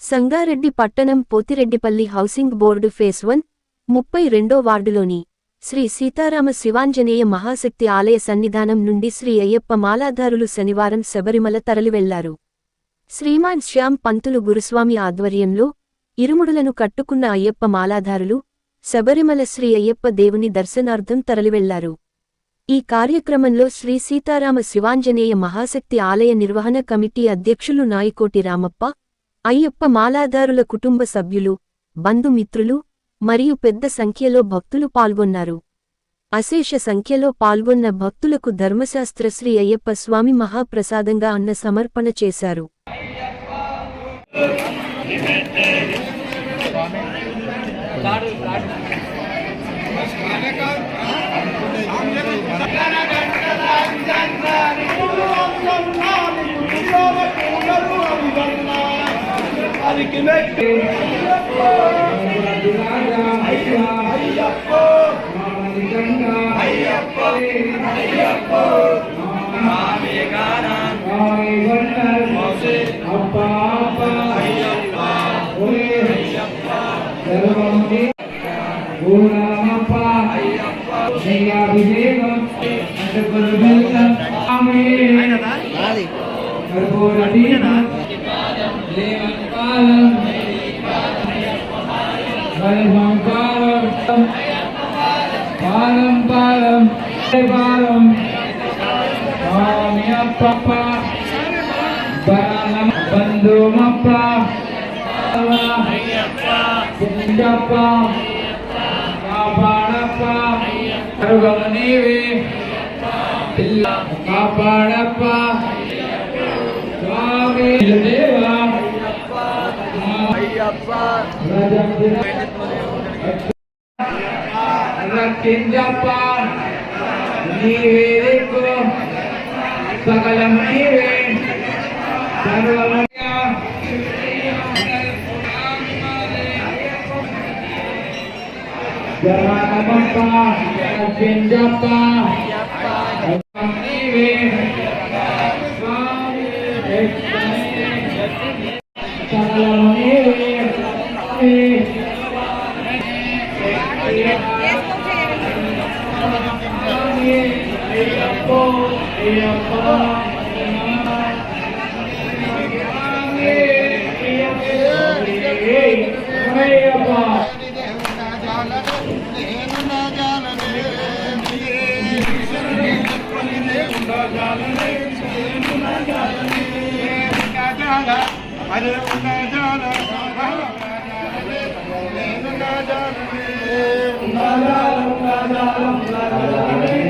సంగారెడ్డి పట్టణం Pothireddipalli housing board phase one ముప్పై రెండో వార్డులోని శ్రీ సీతారామ శివాంజనేయ మహాశక్తి ఆలయ సన్నిధానం నుండి శ్రీ అయ్యప్ప మాలాధారులు శనివారం శబరిమల తరలివెళ్ళారు. శ్రీమాన్ శ్యామ్ పంతులు గురుస్వామి ఆధ్వర్యంలో ఇరుముడులను కట్టుకున్న అయ్యప్ప మాలాధారులు శబరిమల శ్రీ అయ్యప్ప దేవుని దర్శనార్థం తరలివెళ్ళారు. ఈ కార్యక్రమంలో శ్రీ సీతారామ శివాంజనేయ మహాశక్తి ఆలయ నిర్వహణ కమిటీ అధ్యక్షులు నాయకోటి రామప్ప అయ్యప్ప మాలాధారుల కుటుంబ సభ్యులు బంధుమిత్రులు మరియు పెద్ద సంఖ్యలో భక్తులు పాల్గొన్నారు. అశేష సంఖ్యలో పాల్గొన్న భక్తులకు ధర్మశాస్త్ర శ్రీ అయ్యప్ప స్వామి మహాప్రసాదంగా అన్న సమర్పణ చేశారు. யாருக்குமே அப்பா அப்பா ஐயப்பா ஒரே ஐயப்பா சர்வமே குணமப்பா ஐயப்பா ஐயா விஜயம் அந்த குருபெல்லாம் ஆமே கர்பூர தீனம் ಬಂಧುಮಪ್ಪ ಸಿಂಗಪ್ಪ ಕಾಪಾಡಪ್ಪ ಕರುಗಳು ನೀವೇ ಇಲ್ಲ ಕಾಪಾಡಪ್ಪ ಸ್ವಾಮಿ ದೇವ ರಜಪ್ಪ కాపాడప్ప స్వామి దేవా రక్షించప్ప నీవే దిక్కు సకలం నీవే సర్వమయ జమానమప్ప అరే ఉన్న జాల ఓం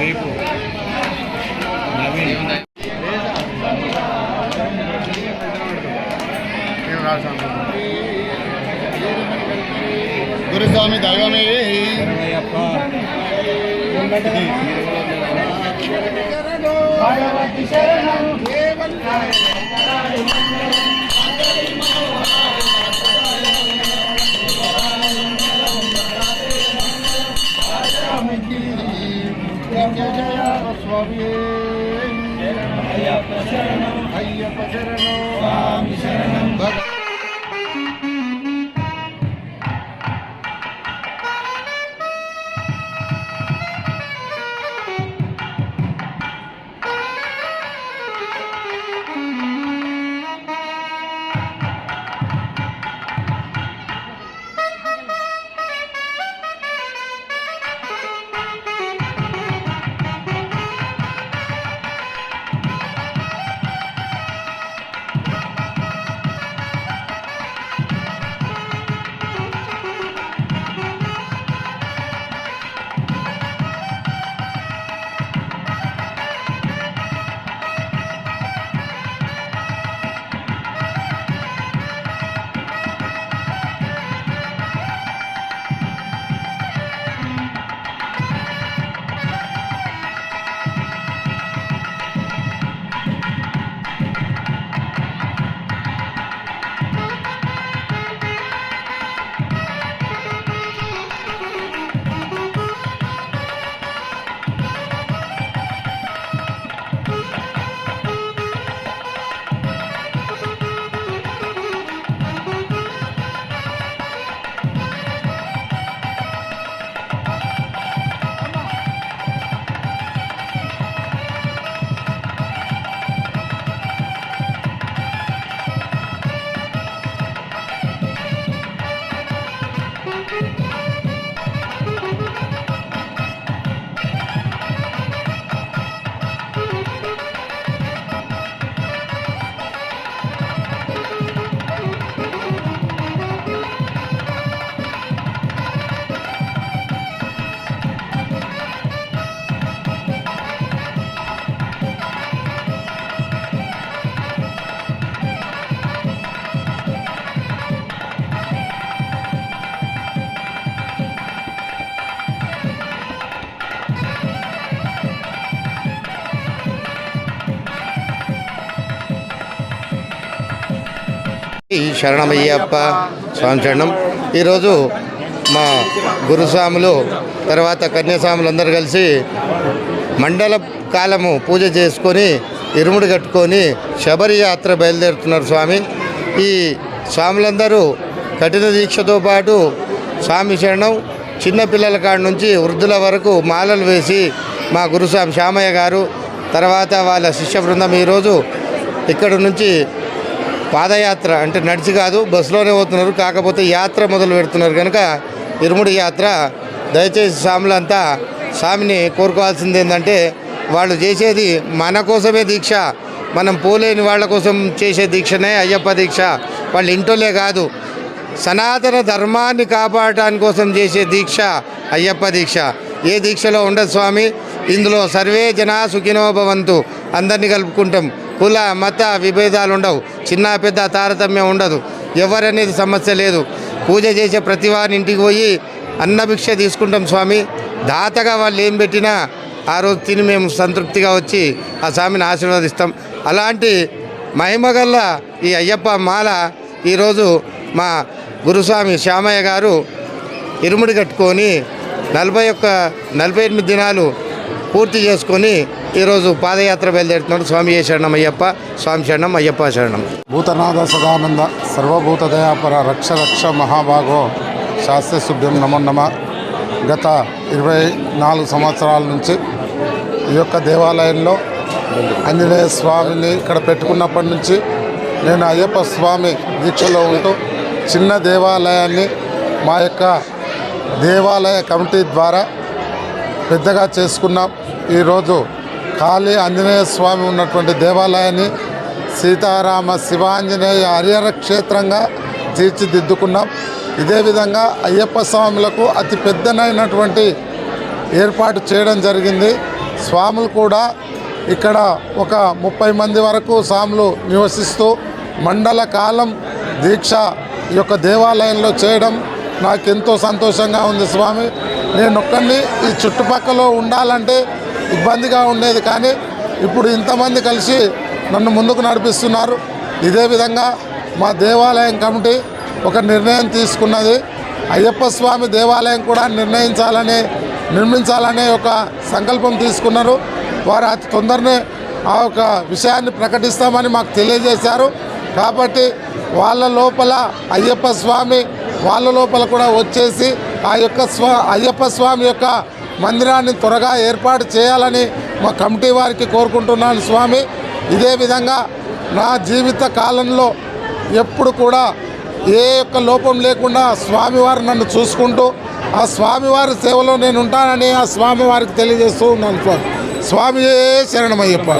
రేపు నవీన్. ఈ శరణమయ్యప్ప స్వామి శరణం. ఈరోజు మా గురుస్వాములు తర్వాత కన్యాస్వాములు అందరూ కలిసి మండల కాలము పూజ చేసుకొని ఇరుముడు కట్టుకొని శబరి యాత్ర బయలుదేరుతున్నారు స్వామి. ఈ స్వాములందరూ కఠిన దీక్షతో పాటు స్వామి శరణం చిన్నపిల్లల కాడ నుంచి వృద్ధుల వరకు మాలలు వేసి మా గురుస్వామి శ్యామయ్య గారు తర్వాత వాళ్ళ శిష్య బృందం ఈరోజు ఇక్కడ నుంచి పాదయాత్ర అంటే నడిచి కాదు బస్సులోనే పోతున్నారు. కాకపోతే యాత్ర మొదలు పెడుతున్నారు కనుక ఇరుముడి యాత్ర. దయచేసి స్వాములంతా స్వామిని కోరుకోవాల్సింది ఏంటంటే వాళ్ళు చేసేది మన కోసమే దీక్ష. మనం పోలేని వాళ్ళ కోసం చేసే దీక్షనే అయ్యప్ప దీక్ష. వాళ్ళ ఇంటోలే కాదు సనాతన ధర్మాన్ని కాపాడటానికి కోసం చేసే దీక్ష అయ్యప్ప దీక్ష. ఏ దీక్షలో ఉండదు స్వామి? ఇందులో సర్వే జనా సుఖినో భవంతు. అందరినీ కలుపుకుంటాం. కుల మత విభేదాలు ఉండవు. చిన్న పెద్ద తారతమ్యం ఉండదు. ఎవరనేది సమస్య లేదు. పూజ చేసే ప్రతి వారి ఇంటికి పోయి అన్నభిక్ష తీసుకుంటాం స్వామి. దాతగా వాళ్ళు ఏం పెట్టినా ఆ రోజు తిని మేము సంతృప్తిగా వచ్చి ఆ స్వామిని ఆశీర్వదిస్తాం. అలాంటి మహిమగల్ల ఈ అయ్యప్ప మాల ఈరోజు మా గురుస్వామి శ్యామయ్య గారు ఇరుముడి కట్టుకొని నలభై ఒక్క నలభై ఎనిమిది దినాలు పూర్తి చేసుకొని ఈరోజు పాదయాత్ర బయలుదేరుతున్నాడు స్వామి శరణం అయ్యప్ప స్వామి శరణం అయ్యప్ప శరణం. భూతనాథ సదానంద సర్వభూత దయాపర రక్ష రక్ష మహాభాగో శాస్త్ర శుభ్యం నమో నమ. గత ఇరవై నాలుగు సంవత్సరాల నుంచి ఈ యొక్క దేవాలయంలో ఆంజనేయ స్వామిని ఇక్కడ పెట్టుకున్నప్పటి నుంచి నేను అయ్యప్ప స్వామి దీక్షలో ఉంటూ చిన్న దేవాలయాన్ని మా యొక్క దేవాలయ కమిటీ ద్వారా పెద్దగా చేసుకున్నాం. ఈరోజు కాళీ ఆంజనేయ స్వామి ఉన్నటువంటి దేవాలయాన్ని సీతారామ శివాంజనేయ హరిహర క్షేత్రంగా తీర్చిదిద్దుకున్నాం. ఇదే విధంగా అయ్యప్ప స్వాములకు అతి పెద్దనైనటువంటి ఏర్పాటు చేయడం జరిగింది. స్వాములు కూడా ఇక్కడ ఒక ముప్పై మంది వరకు స్వాములు నివసిస్తూ మండల కాలం దీక్ష ఈ యొక్క దేవాలయంలో చేయడం నాకెంతో సంతోషంగా ఉంది స్వామి. నేను ఒక్కడిని ఈ చుట్టుపక్కల ఉండాలంటే ఇబ్బందిగా ఉండేది కానీ ఇప్పుడు ఇంతమంది కలిసి నన్ను ముందుకు నడిపిస్తున్నారు. ఇదే విధంగా మా దేవాలయం కమిటీ ఒక నిర్ణయం తీసుకున్నది. అయ్యప్ప స్వామి దేవాలయం కూడా నిర్ణయించాలని నిర్మించాలనే ఒక సంకల్పం తీసుకున్నారు. వారు అతి తొందరనే ఆ ఒక విషయాన్ని ప్రకటిస్తామని మాకు తెలియజేశారు. కాబట్టి వాళ్ళ లోపల అయ్యప్ప స్వామి వాళ్ళ లోపల కూడా వచ్చేసి ఆ యొక్క స్వా అయ్యప్ప స్వామి యొక్క మందిరాన్ని త్వరగా ఏర్పాటు చేయాలని మా కమిటీ వారికి కోరుకుంటున్నాను స్వామి. ఇదే విధంగా నా జీవిత కాలంలో ఎప్పుడు కూడా ఏ యొక్క లోపం లేకుండా స్వామివారు నన్ను చూసుకుంటూ ఆ స్వామివారి సేవలో నేను ఉంటానని ఆ స్వామివారికి తెలియజేస్తూ ఉన్నాను స్వామి. స్వామి శరణమయ్యప్ప.